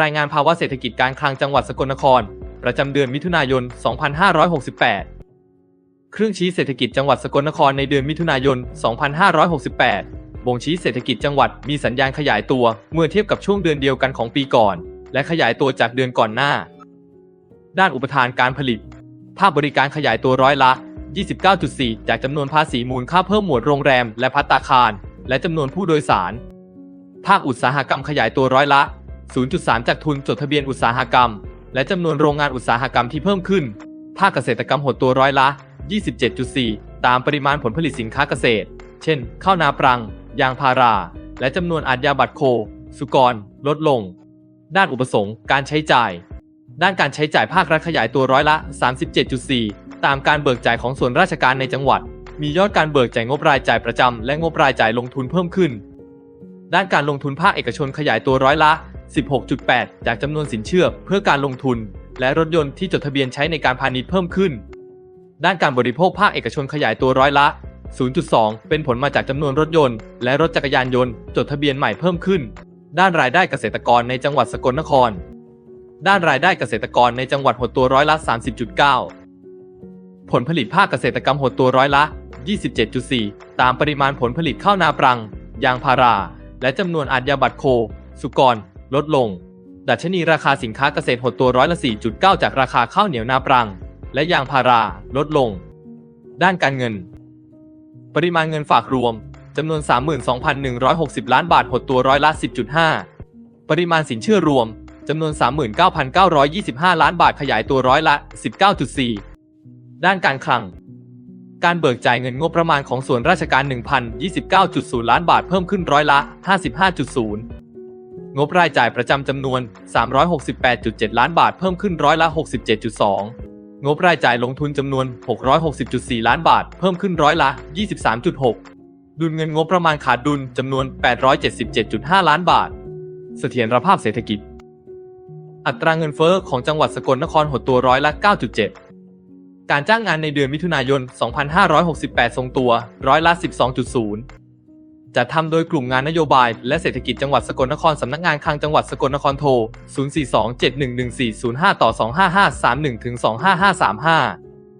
รายงานภาวะเศรษฐกิจการคลังจังหวัดสกลนคร ประจำเดือนมิถุนายน 2568 เครื่องชี้เศรษฐกิจจังหวัดสกลนครในเดือนมิถุนายน 2568 บ่งชี้เศรษฐกิจจังหวัดมีสัญญาณขยายตัวเมื่อเทียบกับช่วงเดือนเดียวกันของปีก่อน และขยายตัวจากเดือนก่อนหน้า ด้านอุปทานการผลิต ภาคบริการขยายตัวร้อยละ 29.4 จากจำนวนภาษีมูลค่าเพิ่มหมวดโรงแรม และพัตตาคาร และจำนวนผู้โดยสาร ภาคอุตสาหกรรมขยายตัวร้อยละ 0.3 จากทุนจดทะเบียนอุตสาหกรรม และจำนวนโรงงานอุตสาหกรรมที่เพิ่มขึ้น ภาคเกษตรกรรมหดตัวร้อยละ 27.4 ตามปริมาณผลผลิตสินค้าเกษตร เช่น ข้าวนาปรัง ยางพารา และจำนวนอาญาบัตรโค สุกร ลดลง ด้านอุปสงค์ การใช้จ่าย ด้านการใช้จ่ายภาครัฐขยายตัวร้อยละ 37.4 ตามการเบิกจ่ายของส่วนราชการในจังหวัด มียอดการเบิกจ่ายงบรายจ่ายประจำและงบรายจ่ายลงทุนเพิ่มขึ้น ด้านการลงทุนภาคเอกชนขยายตัวร้อยละ 16.8 จากจำนวนสินเชื่อเพื่อการลงทุน และรถยนต์ที่จดทะเบียนใช้ในการพาณิชย์เพิ่มขึ้น ด้านการบริโภคภาคเอกชนขยายตัวร้อยละ 0.2 เป็นผลมาจากจำนวนรถยนต์ และรถจักรยานยนต์จดทะเบียนใหม่เพิ่มขึ้น ด้านรายได้เกษตรกรในจังหวัดสกลนคร ด้านรายได้เกษตรกรในจังหวัดหดตัวร้อยละ 30.9 ผลผลิตภาคเกษตรกรรมหดตัวร้อยละ 27.4 ตามปริมาณผลผลิตข้าวนาปรัง ยางพารา และจำนวนอาญาบัตรโค สุกร ลดลง ดัชนีราคาสินค้าเกษตรหดตัวร้อยละ 4.9 จากราคาข้าวเหนียวนาปรัง และยางพาราลดลง ด้านการเงิน ปริมาณเงินฝากรวมจำนวน 32,160 ล้านบาทหดตัวร้อยละ 10.5 ปริมาณสินเชื่อรวมจำนวน 39,925 ล้านบาทขยายตัวร้อยละ 19.4 ด้านการคลัง การเบิกจ่ายเงินงบประมาณของส่วนราชการ 1,029.0 ล้านบาทเพิ่มขึ้นร้อยละ 55.0 งบรายจ่ายประจำจำนวน 368.7 ล้านบาทเพิ่มขึ้นร้อยละ 67.2 งบรายจ่ายลงทุนจำนวน 660.4 ล้านบาท เพิ่มขึ้นร้อยละ 23.6 ดุลเงินงบประมาณขาดดุลจำนวน 877.5 ล้านบาท เสถียรภาพเศรษฐกิจ อัตราเงินเฟ้อของจังหวัดสกลนครหดตัวร้อยละ 9.7 การจ้างงานในเดือนมิถุนายน 2568 ทรงตัวร้อยละ 12.0 จะทำโดยกลุ่มงานนโยบาย และเศรษฐกิจจังหวัดสกลนครสำนักงานคลังจังหวัดสกลนครโทร 042-711-405ต่อ 25531ถึง25535